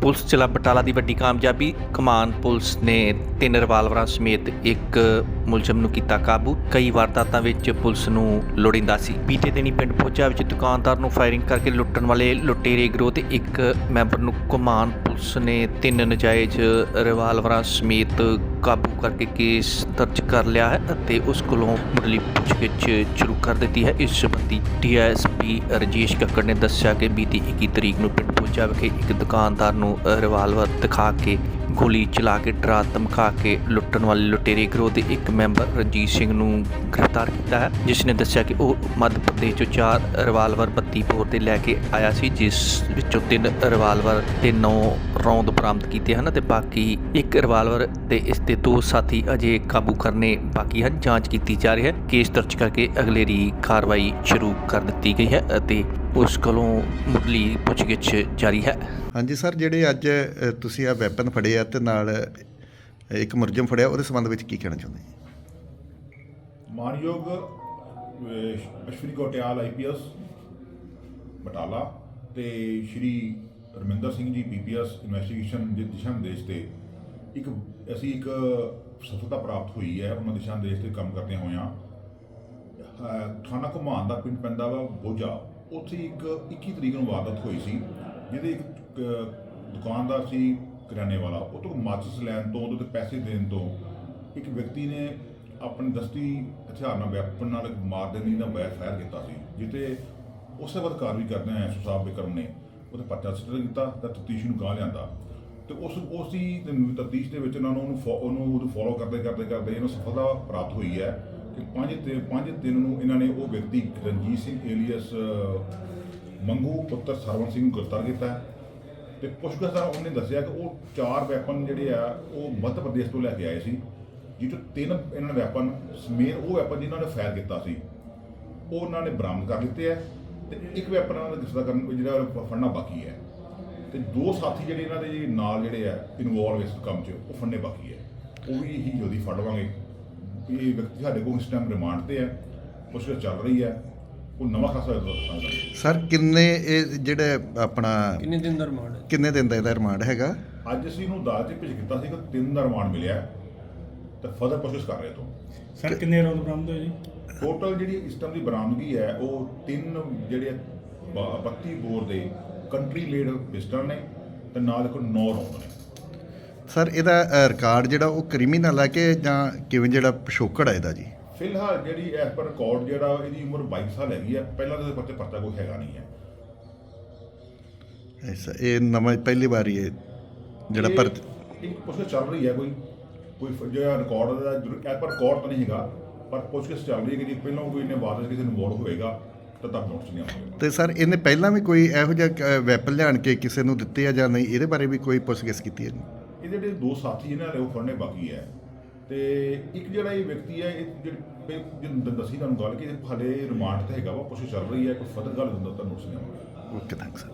Police ਚਲਾ ਬਟਾਲਾ ਦੀ ਵੱਡੀ ਕਾਮਯਾਬੀ, ਕਮਾਨ ਪੁਲਿਸ ਨੇ ਤਿੰਨ ਰਿਵਾਲਵਰਾਂ ਸਮੇਤ ਇੱਕ ਮੁਲਜ਼ਮ ਨੂੰ ਕੀਤਾ ਕਾਬੂ। ਕਈ ਵਾਰਦਾਤਾਂ ਵਿੱਚ ਪੁਲਿਸ ਨੂੰ ਲੋੜਿੰਦਾ ਸੀ। ਬੀਤੇ ਦਿਨੀ ਪਿੰਡ ਪਹੁੰਚਾ ਵਿੱਚ ਦੁਕਾਨਦਾਰ ਨੂੰ ਫਾਇਰਿੰਗ ਕਰਕੇ ਲੁੱਟਣ ਵਾਲੇ ਲੁਟੇਰੇ ਗਰੋਹ ਤੇ ਇੱਕ ਮੈਂਬਰ ਨੂੰ ਕਮਾਨ ਪੁਲਿਸ ਨੇ ਤਿੰਨ ਨਜਾਇਜ਼ ਰਿਵਾਲਵਰਾਂ ਸਮੇਤ ਕਾਬੂ ਕਰਕੇ ਕੇਸ ਦਰਜ ਕਰ ਲਿਆ ਹੈ ਅਤੇ ਉਸ ਕੋਲੋਂ ਮੁੱਢਲੀ ਪੁੱਛਗਿੱਛ ਸ਼ੁਰੂ ਕਰ ਦਿੱਤੀ ਹੈ। ਇਸ ਸੰਬੰਧੀ ਡੀਐਸਪੀ ਰਜੇਸ਼ ਕੱਕੜ ਨੇ ਦੱਸਿਆ ਕਿ ਬੀਤੀ 21 ਤਰੀਕ ਨੂੰ ਪਿੰਡ ਪੂਜਾ ਵਿਖੇ ਇੱਕ ਦੁਕਾਨਦਾਰ ਨੂੰ ਰਿਵਾਲਵਰ ਦਿਖਾ ਕੇ ਗੋਲੀ ਚਲਾ ਕੇ ਡਰਾ ਧਮਕਾ ਕੇ ਲੁੱਟਣ ਵਾਲੇ ਲੁਟੇਰੇ ਗਰੋਹ ਦੇ ਇੱਕ ਮੈਂਬਰ ਰਣਜੀਤ ਸਿੰਘ ਨੂੰ ਗ੍ਰਿਫਤਾਰ ਕੀਤਾ ਹੈ, ਜਿਸ ਨੇ ਦੱਸਿਆ ਕਿ ਉਹ ਮੱਧ ਪ੍ਰਦੇਸ਼ ਤੋਂ ਚਾਰ ਰਿਵਾਲਵਰ 32 ਬੋਰ 'ਤੇ ਲੈ ਕੇ ਆਇਆ ਸੀ, ਜਿਸ ਵਿੱਚੋਂ ਤਿੰਨ ਰਿਵਾਲਵਰ ਤੇ ਨੌ ਰੌਂਦ ਬਰਾਮਦ ਕੀਤੇ ਹਨ ਤੇ ਬਾਕੀ ਇੱਕ ਰਿਵਾਲਵਰ ਤੇ ਇਸ ਦੇ ਦੋ ਸਾਥੀ ਅਜੇ ਕਾਬੂ ਕਰਨੇ ਬਾਕੀ ਹਨ। ਜਾਂਚ ਕੀਤੀ ਜਾ ਰਹੀ ਹੈ। ਕੇਸ ਦਰਜ ਕਰਕੇ ਅਗਲੇਰੀ ਕਾਰਵਾਈ ਸ਼ੁਰੂ ਕਰ ਦਿੱਤੀ ਗਈ ਹੈ ਅਤੇ ਉਸ ਕੋਲੋਂ ਮੁੱਢਲੀ ਪੁੱਛਗਿੱਛ ਜਾਰੀ ਹੈ। ਹਾਂਜੀ ਸਰ ਜਿਹੜੇ ਅੱਜ ਤੁਸੀਂ ਆ ਵੈਪਨ ਫੜੇ ਆ ਤੇ ਨਾਲ ਇੱਕ ਮੁਰਜਮ ਫੜਿਆ ਉਹਦੇ ਸੰਬੰਧ ਵਿੱਚ ਕੀ ਕਹਿਣਾ ਚਾਹੁੰਦੇ ਜੀ? ਮਾਨਯੋਗ ਅਸ਼ਵਨੀ ਕੋਟਿਆਲ ਆਈਪੀਐਸ ਬਟਾਲਾ ਤੇ ਸ਼੍ਰੀ ਰਮਿੰਦਰ ਸਿੰਘ ਜੀ ਪੀਪੀਐਸ ਇਨਵੈਸਟੀਗੇਸ਼ਨ ਦੇ ਦਿਸ਼ਾ ਨਿਰਦੇਸ਼ ਤੇ ਇੱਕ ਅਸੀਂ ਇੱਕ ਸਫਲਤਾ ਪ੍ਰਾਪਤ ਹੋਈ ਹੈ। ਉਹਨਾਂ ਦਿਸ਼ਾ ਨਿਰਦੇਸ਼ ਤੇ ਕੰਮ ਕਰਦੇ ਹੋਇਆਂ ਥਾਣਾ ਘੁਮਾਨ ਦਾ ਪਿੰਡ ਪੈਂਦਾ ਵਾ ਬੋਝਾ। ਉੱਥੇ ਇੱਕ 21 ਤਰੀਕ ਨੂੰ ਵਾਰਦਾਤ ਹੋਈ ਸੀ ਜਿਹਦੇ ਇੱਕ ਅਹ, ਦੁਕਾਨਦਾਰ ਸੀ ਕਰਿਆਨੇ ਵਾਲਾ ਉਹ ਤੋਂ ਮਾਚਿਸ ਲੈਣ ਤੋਂ ਉਹਦੇ ਤੇ ਪੈਸੇ ਦੇਣ ਤੋਂ ਇੱਕ ਵਿਅਕਤੀ ਨੇ ਆਪਣੇ ਦਸਤੀ ਹਥਿਆਰ ਨਾਲ ਵੈਪਨ ਨਾਲ ਮਾਰ ਦੇਣ ਦੀ ਦਾ ਬੈਰ ਫਾਇਰ ਕੀਤਾ ਸੀ ਜਿੱਤੇ ਉਸੇ ਵਕਤ ਕਾਰਵਾਈ ਕਰਦੇ ਆ ਐਸਓ ਸਾਹਿਬ ਵਿਕਰਮ ਨੇ ਉਹਦੇ ਪਰਚਾ ਸਟਰ ਕੀਤਾ ਤਾਂ ਤਫਤੀਸ਼ ਨੂੰ ਗਾਹ ਲਿਆਂਦਾ। ਤੇ ਉਸ ਉਸ ਦੀ ਤਫਤੀਸ਼ ਦੇ ਵਿੱਚ ਉਹਨਾਂ ਨੂੰ ਉਹਨੂੰ ਫੋ- ਉਹਨੂੰ ਉਹਨੂੰ ਫੋਲੋ ਕਰਦੇ ਕਰਦੇ ਕਰਦੇ ਇਹਨੂੰ ਸਫਲਤਾ ਪ੍ਰਾਪਤ ਹੋਈ ਹੈ। ਕਿ ਪੰਜ ਤੇ ਪੰਜ ਦਿਨ ਨੂੰ ਇਹਨਾਂ ਨੇ ਉਹ ਵਿਅਕਤੀ ਰਣਜੀਤ ਸਿੰਘ ਏਲੀਅਸ ਮੰਗੂ ਪੁੱਤਰ ਸਰਵਨ ਸਿੰਘ ਨੂੰ ਗ੍ਰਿਫਤਾਰ ਕੀਤਾ ਹੈ ਤੇ ਪੁੱਛਗਿੱਛ ਦਾ ਉਹਨੇ ਦੱਸਿਆ ਕਿ ਉਹ ਚਾਰ ਵੈਪਨ ਜਿਹੜੇ ਆ, ਉਹ ਮੱਧ ਪ੍ਰਦੇਸ਼ ਤੋਂ ਲੈ ਕੇ ਆਏ ਸੀ, ਜਿਹ ਤਿੰਨ ਇਹਨਾਂ ਨੇ ਵੈਪਨ ਸਮੇਤ ਉਹ ਵੈਪਨ ਜਿਨ੍ਹਾਂ ਨੇ ਫਾਇਰ ਕੀਤਾ ਸੀ, ਉਹ ਉਹਨਾਂ ਨੇ ਬਰਾਮਦ ਕਰ ਲਿੱਤੇ ਆ ਤੇ ਇੱਕ ਵੈਪਨ ਉਹਨਾਂ ਦਾ ਗ੍ਰਿਫਤਾਰ ਕਰਨ ਜਿਹੜਾ ਫੜਨਾ ਬਾਕੀ ਹੈ ਤੇ ਦੋ ਸਾਥੀ ਜਿਹੜੇ ਇਹਨਾਂ ਦੇ ਨਾਲ ਜਿਹੜੇ ਆ ਇਨਵੋਲਵ ਇਸ ਕੰਮ 'ਚ, ਉਹ ਫੜਨੇ ਬਾਕੀ ਹੈ। ਉਹ ਵੀ ਹੀ ਜਲਦੀ ਫੜ ਲਵਾਂਗੇ। ਇਹ ਵਿਅਕਤੀ ਸਾਡੇ ਕੋਲ ਇਸ ਟਾਈਮ ਰਿਮਾਂਡ ਤੇ ਹੈ ਪੁੱਛਗਿੱਛ ਚੱਲ ਰਹੀ ਹੈ ਉਹ ਨਵਾਂ ਖਾਸਾ ਦੱਸਾਂਗਾ ਸਰ ਕਿੰਨੇ ਇਹ ਜਿਹੜੇ ਆਪਣਾ ਕਿੰਨੇ ਦਿਨ ਦਾ ਰਿਮਾਂਡ ਹੈ? ਕਿੰਨੇ ਦਿਨ ਦਾ ਇਹਦਾ ਰਿਮਾਂਡ ਹੈਗਾ? ਅੱਜ ਅਸੀਂ ਇਹਨੂੰ ਅਦਾਲਤ 'ਚ ਭੇਜ ਕੀਤਾ ਸੀ ਕਿ ਤਿੰਨ ਦਾ ਰਿਮਾਂਡ ਮਿਲਿਆ ਤੇ ਫਰਦਰ ਪੁੱਛਗਿੱਛ ਕਰ ਰਹੇ ਤੋਂ ਸਰ ਕਿੰਨੇ ਰੌਂਦ ਬਰਾਮਦ ਹੋਏ ਜੀ? ਟੋਟਲ ਜਿਹੜੀ ਇਸ ਟਾਈਮ ਦੀ ਬਰਾਮਦਗੀ ਹੈ ਉਹ ਤਿੰਨ ਜਿਹੜੇ ਬ- 32 ਬੋਰ ਦੇ ਕੰਟਰੀ ਲੇਡ ਪਿਸਟਲ ਨੇ ਤੇ ਨਾਲ ਇੱਕ 9 ਰੌਂਦ ਨੇ। ਸਰ ਇਹਦਾ ਰਿਕਾਰਡ ਜਿਹੜਾ ਉਹ ਕ੍ਰਿਮੀਨਲ ਹੈ ਕਿ ਜਾਂ ਕਿਵੇਂ ਜਿਹੜਾ ਪਿਛੋਕੜ ਹੈ ਇਹਦਾ ਜੀ? ਫਿਲਹਾਲ ਜਿਹੜੀ ਐਸ ਪਰ ਰਿਕਾਰਡ ਜਿਹੜਾ ਇਹਦੀ ਉਮਰ 22 ਸਾਲ ਹੈਗੀ ਹੈ ਪਹਿਲਾਂ ਤਾਂ ਇਹਦੇ ਪਰਚਾ ਕੋਈ ਹੈਗਾ ਨਹੀਂ ਹੈ। ਐਸਾ ਇਹ ਨਵਾਂ ਪਹਿਲੀ ਵਾਰੀ ਇਹ ਜਿਹੜਾ ਪਰ ਇੱਕ ਪੁੱਛਗਿੱਛ ਚੱਲ ਰਹੀ ਹੈ ਕੋਈ ਕੋਈ ਫ- ਜਿਹੜਾ ਰਿਕਾਰਡ ਦਾ ਐਸ ਪਰ ਰਿਕਾਰਡ ਤਾਂ ਨਹੀਂ ਹੈਗਾ ਪਰ ਪੁੱਛਗਿੱਛ ਚੱਲ ਰਹੀ ਹੈ ਕਿ ਜੇ ਪਹਿਲਾਂ ਕੋਈ ਇਹਨੇ ਵਿੱਚ ਕਿਸੇ ਨੂੰ ਇਨਵੋਲਵ ਹੋਏਗਾ ਤਾਂ ਤਬ ਨੋਟਿਸ ਨਹੀਂ ਆਉਂਦਾ ਤੇ ਸਰ ਇਹਨੇ ਪਹਿਲਾਂ ਵੀ ਕੋਈ ਇਹੋ ਜਿਹਾ ਵੈਪਨ ਲਿਆਣ ਕੇ ਕਿਸੇ ਨੂੰ ਦਿੱਤੇ ਆ ਜਾਂ ਨਹੀਂ? ਇਹਦੇ ਬਾਰੇ ਵੀ ਕੋਈ ਪੁੱਛਗਿੱਛ ਕੀਤੀ ਹੈ ਜੀ? ਇਹਦੇ ਜਿਹੜੇ ਦੋ ਸਾਥੀ ਇਹਨਾਂ ਨੇ ਉਹ ਫੜਨੇ ਬਾਕੀ ਹੈ। ਤੇ ਇੱਕ ਜਿਹੜਾ ਇਹ ਵਿਅਕਤੀ ਹੈ, ਇਹ ਜਿਹੜੀ ਜਿੰਦ ਦੱਸੀ ਤੁਹਾਨੂੰ ਗੱਲ ਕਿ ਇਹ ਹਾਲੇ ਰਿਮਾਂਡ ਤੇ ਹੈਗਾ ਵਾ ਪੁੱਛ ਚੱਲ ਰਹੀ ਹੈ, ਕੋਈ ਫਰਦਰ ਗੱਲ ਹੁੰਦਾ ਤਾਂ ਨੋਟਿਸ ਨਹੀਂ ਆਉਂਦਾ ਓਕੇ ਥੈਂਕਸ